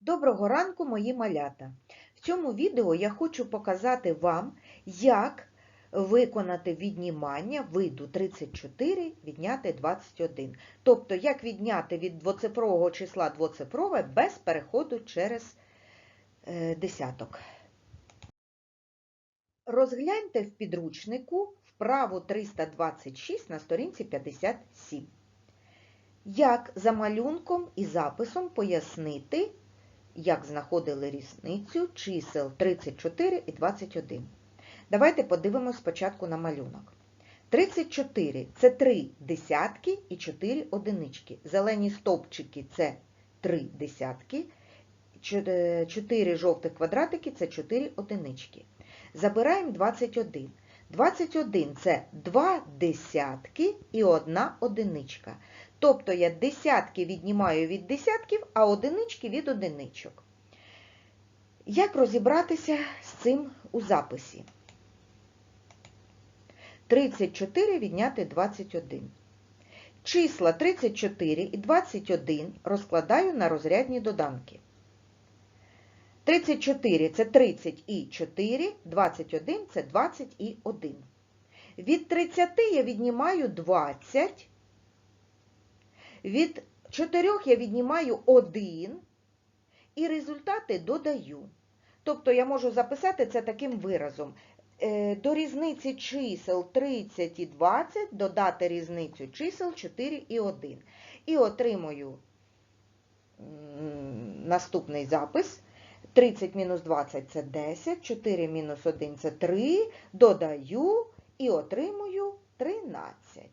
Доброго ранку, мої малята! В цьому відео я хочу показати вам, як виконати віднімання виду 34 відняти 21. Тобто, як відняти від двоцифрового числа двоцифрове без переходу через е, десяток. Розгляньте в підручнику вправу 326 на сторінці 57. Як за малюнком і записом пояснити, як знаходили різницю чисел 34 і 21. Давайте подивимось спочатку на малюнок. 34 – це 3 десятки і 4 одинички. Зелені стовпчики – це 3 десятки, 4 жовтих квадратики – це 4 одинички. Забираємо 21. 21 – це 2 десятки і 1 одиничка. Тобто я десятки віднімаю від десятків, а одинички від одиничок. Як розібратися з цим у записі? 34 відняти 21. Числа 34 і 21 розкладаю на розрядні доданки. 34 – це 30 і 4, 21 – це 20 і 1. Від 30 я віднімаю 20, від 4 я віднімаю 1 і результати додаю. Тобто я можу записати це таким виразом. До різниці чисел 30 і 20 додати різницю чисел 4 і 1. І отримую наступний запис. 30 мінус 20 – це 10, 4 мінус 1 – це 3, додаю і отримую 13.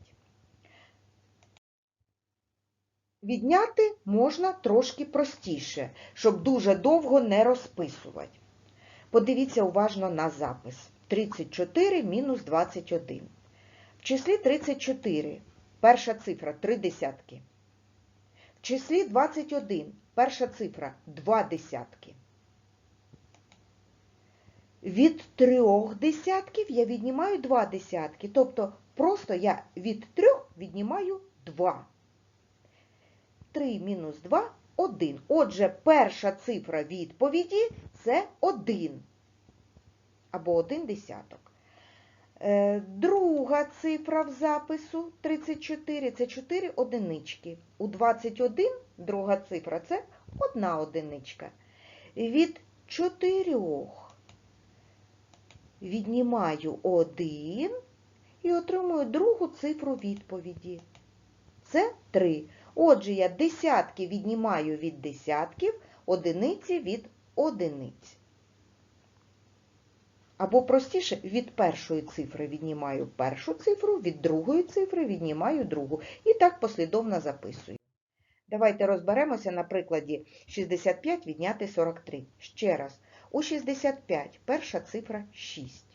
Відняти можна трошки простіше, щоб дуже довго не розписувати. Подивіться уважно на запис. 34 мінус 21. В числі 34 перша цифра 3 десятки. В числі 21 перша цифра 2 десятки. Від трьох десятків я віднімаю 2 десятки. Тобто просто я від трьох віднімаю 2. 3 мінус 2 – 1. Отже, перша цифра відповіді – це 1. Або 1 десяток. Друга цифра в запису 34 – це 4 одинички. У 21 друга цифра – це 1 одиничка. Від 4 віднімаю 1 і отримую другу цифру відповіді. Це 3. Отже, я десятки віднімаю від десятків, одиниці від одиниць. Або простіше, від першої цифри віднімаю першу цифру, від другої цифри віднімаю другу. І так послідовно записую. Давайте розберемося на прикладі 65 відняти 43. Ще раз. У 65 перша цифра 6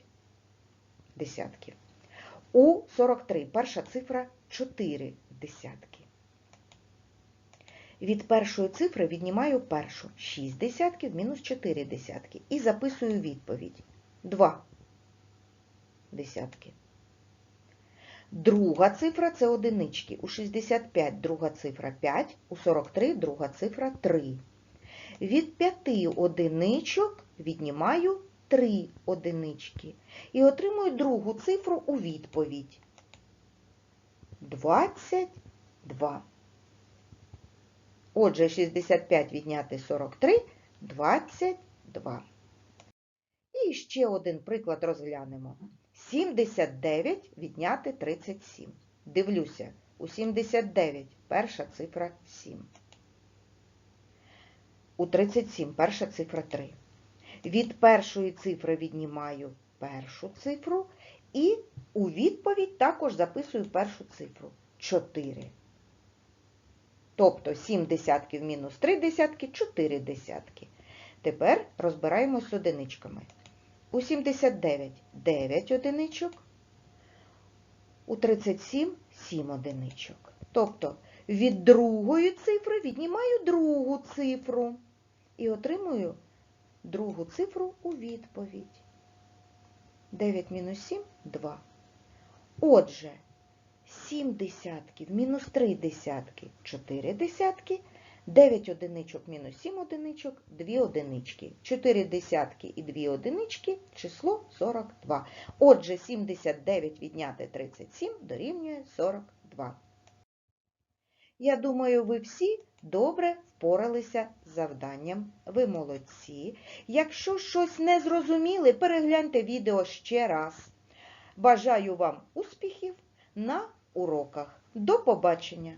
десятків. У 43 перша цифра 4 десятки. Від першої цифри віднімаю першу 6 десятків мінус 4 десятки. І записую відповідь. 2 десятки. Друга цифра це одинички. У 65 друга цифра 5, у 43 друга цифра 3. Від 5 одиничок віднімаю 3 одинички. І отримую другу цифру у відповідь. 22. Отже, 65 відняти 43 – 22. І ще один приклад розглянемо. 79 відняти 37. Дивлюся, у 79 перша цифра 7. У 37 перша цифра 3. Від першої цифри віднімаю першу цифру і у відповідь також записую першу цифру 4. Тобто 7 десятків мінус 3 десятки, 4 десятки. Тепер розбираємось з одиничками. У 79 9 одиничок, у 37 7 одиничок. Тобто від другої цифри віднімаю другу цифру і отримую другу цифру у відповідь. 9 мінус 7 – 2. Отже, 7 десятків мінус 3 десятки – 4 десятки, 9 одиничок мінус 7 одиничок, 2 одинички. 4 десятки і 2 одинички, число 42. Отже, 79 відняти 37 дорівнює 42. Я думаю, ви всі добре впоралися з завданням. Ви молодці. Якщо щось не зрозуміли, перегляньте відео ще раз. Бажаю вам успіхів на уроках. До побачення!